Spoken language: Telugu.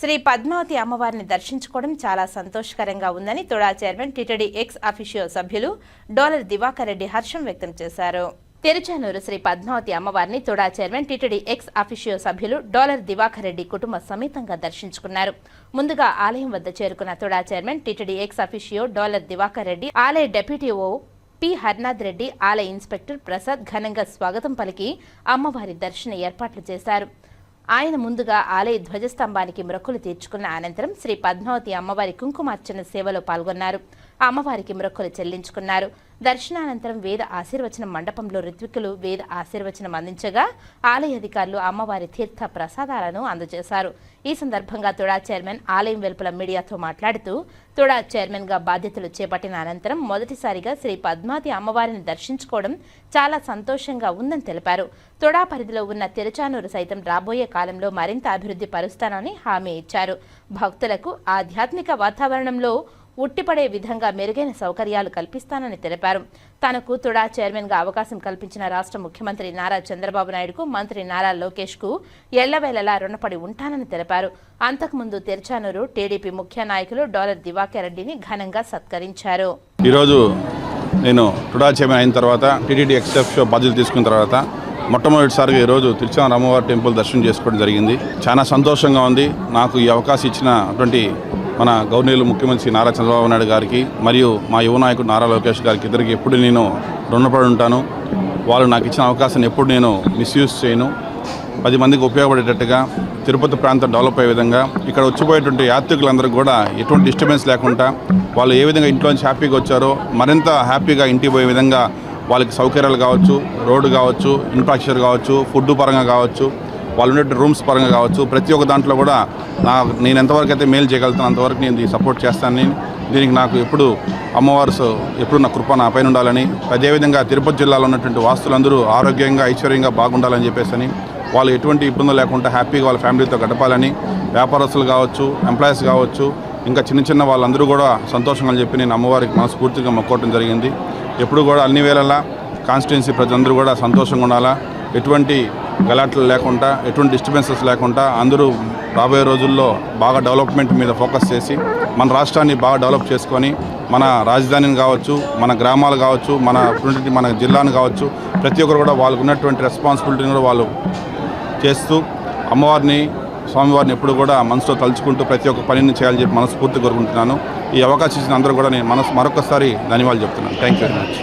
శ్రీ పద్మావతి అమ్మవారిని దర్శించుకోవడం చాలా సంతోషకరంగా ఉందని TUDA chairman TTD ex officio సభ్యులు డోలర్ దివాకర్ రెడ్డి హర్షం వ్యక్తం చేశారు. తిరుచానూరు శ్రీ పద్మావతి అమ్మవారిని TUDA chairman TTD ex officio సభ్యులు డాలర్ దివాకర్ రెడ్డి కుటుంబ సమేతంగా దర్శించుకున్నారు. ముందుగా ఆలయం వద్ద చేరుకున్న TUDA chairman TTD ex officio Dollar Divakar Reddy ఆలయ deputy O P Harnath Reddy ఆలయ ఇన్స్పెక్టర్ ప్రసాద్ ఘనంగా స్వాగతం పలికి అమ్మవారి దర్శన ఏర్పాట్లు చేశారు. ఆయన ముందుగా ఆలయ ధ్వజస్తంభానికి మొక్కులు తీర్చుకున్న అనంతరం శ్రీ పద్మావతి అమ్మవారి కుంకుమార్చన సేవలో పాల్గొన్నారు. అమ్మవారికి మొక్కులు చెల్లించుకున్నారు. దర్శనానంతరం వేద ఆశీర్వచన మండపంలో ఋత్వికులు వేద ఆశీర్వచనం అందించగా ఆలయ అధికారులు అమ్మవారి తీర్థ ప్రసాదాలను అందజేశారు. ఈ సందర్భంగా తుడా చైర్మన్ ఆలయం వెలుపల మీడియాతో మాట్లాడుతూ తుడా చైర్మన్గా బాధ్యతలు చేపట్టిన అనంతరం మొదటిసారిగా శ్రీ పద్మావతి అమ్మవారిని దర్శించుకోవడం చాలా సంతోషంగా ఉందని తెలిపారు. తుడా పరిధిలో ఉన్న తిరుచానూరు సైతం రాబోయే కాలంలో మరింత అభివృద్ధి పరుస్తానని హామీ ఇచ్చారు. భక్తులకు ఆధ్యాత్మిక వాతావరణంలో ఉట్టిపడే విధంగా మెరుగైన సౌకర్యాలు కల్పిస్తానని తెలిపారు. తనకు తుడా చైర్మన్గా అవకాశం కల్పించిన రాష్ట్ర ముఖ్యమంత్రి నారా చంద్రబాబు నాయుడుకు మంత్రి నారా లోకేష్కు ఎల్లవేళలా రుణపడి ఉంటానని తెలిపారు. అంతకుముందు తెరచానూరు టీడీపీ ముఖ్య నాయకులు డాలర్ దివాకర్ రెడ్డిని ఘనంగా సత్కరించారు. ఈరోజు నేను టుడా చైర్మన్ అయిన తర్వాత టీటీడీ ఎక్స్ఎఫ్ షో బాధ్యతలు తీసుకున్న తర్వాత మొట్టమొదటిసారిగా ఈరోజు తిరుచాన అమ్మవారి టెంపుల్ దర్శనం చేసుకోవడం జరిగింది. చాలా సంతోషంగా ఉంది. నాకు ఈ అవకాశం ఇచ్చినటువంటి మన గవర్నీయులు ముఖ్యమంత్రి నారా చంద్రబాబు నాయుడు గారికి మరియు మా యువ నాయకుడు నారా లోకేష్ గారికి ఇద్దరికి ఎప్పుడు నేను రుణపడి ఉంటాను. వాళ్ళు నాకు ఇచ్చిన అవకాశాన్ని ఎప్పుడు నేను మిస్యూజ్ చేయను. పది మందికి ఉపయోగపడేటట్టుగా తిరుపతి ప్రాంతం డెవలప్ అయ్యే విధంగా ఇక్కడ వచ్చిపోయేటువంటి యాత్రికులందరూ కూడా ఎటువంటి డిస్టర్బెన్స్ లేకుండా వాళ్ళు ఏ విధంగా ఇంట్లోంచి హ్యాపీగా వచ్చారో మరింత హ్యాపీగా ఇంటికి పోయే విధంగా వాళ్ళకి సౌకర్యాలు కావచ్చు రోడ్డు కావచ్చు ఇన్ఫ్రాస్ట్రక్చర్ కావచ్చు ఫుడ్ పరంగా కావచ్చు వాళ్ళు ఉండే రూమ్స్ పరంగా కావచ్చు ప్రతి ఒక్క దాంట్లో కూడా నా నేను ఎంతవరకు అయితే మేలు చేయగలుగుతాను అంతవరకు నేను సపోర్ట్ చేస్తానని దీనికి నాకు ఎప్పుడు అమ్మవారు ఎప్పుడు నా కృప నా పైన ఉండాలని అదేవిధంగా తిరుపతి జిల్లాలో ఉన్నటువంటి వాస్తులందరూ ఆరోగ్యంగా ఐశ్వర్యంగా బాగుండాలని చెప్పేసి అని వాళ్ళు ఎటువంటి ఇబ్బందులు లేకుండా హ్యాపీగా వాళ్ళ ఫ్యామిలీతో గడపాలని వ్యాపారస్తులు కావచ్చు ఎంప్లాయీస్ కావచ్చు ఇంకా చిన్న చిన్న వాళ్ళందరూ కూడా సంతోషంగా అని చెప్పి నేను అమ్మవారికి మనస్ఫూర్తిగా మొక్కోవడం జరిగింది. ఎప్పుడు కూడా అన్ని వేళలా కాన్స్టిట్యున్సీ ప్రజలందరూ కూడా సంతోషంగా ఉండాలా ఎటువంటి గలాట్లు లేకుండా ఎటువంటి డిస్టర్బెన్సెస్ లేకుండా అందరూ రాబోయే రోజుల్లో బాగా డెవలప్మెంట్ మీద ఫోకస్ చేసి మన రాష్ట్రాన్ని బాగా డెవలప్ చేసుకొని మన రాజధానిని కావచ్చు మన గ్రామాలు కావచ్చు మన మన జిల్లాను కావచ్చు ప్రతి ఒక్కరు కూడా వాళ్ళకు ఉన్నటువంటి రెస్పాన్సిబిలిటీని కూడా వాళ్ళు చేస్తూ అమ్మవారిని స్వామివారిని ఎప్పుడు కూడా మనసులో తలుచుకుంటూ ప్రతి ఒక్క పనిని చేయాలని చెప్పి మనస్ఫూర్తి కోరుకుంటున్నాను. ఈ అవకాశం ఇచ్చిన అందరూ కూడా నేను మనసు మరొకసారి ధన్యవాదాలు చెప్తున్నాను. Thank you very much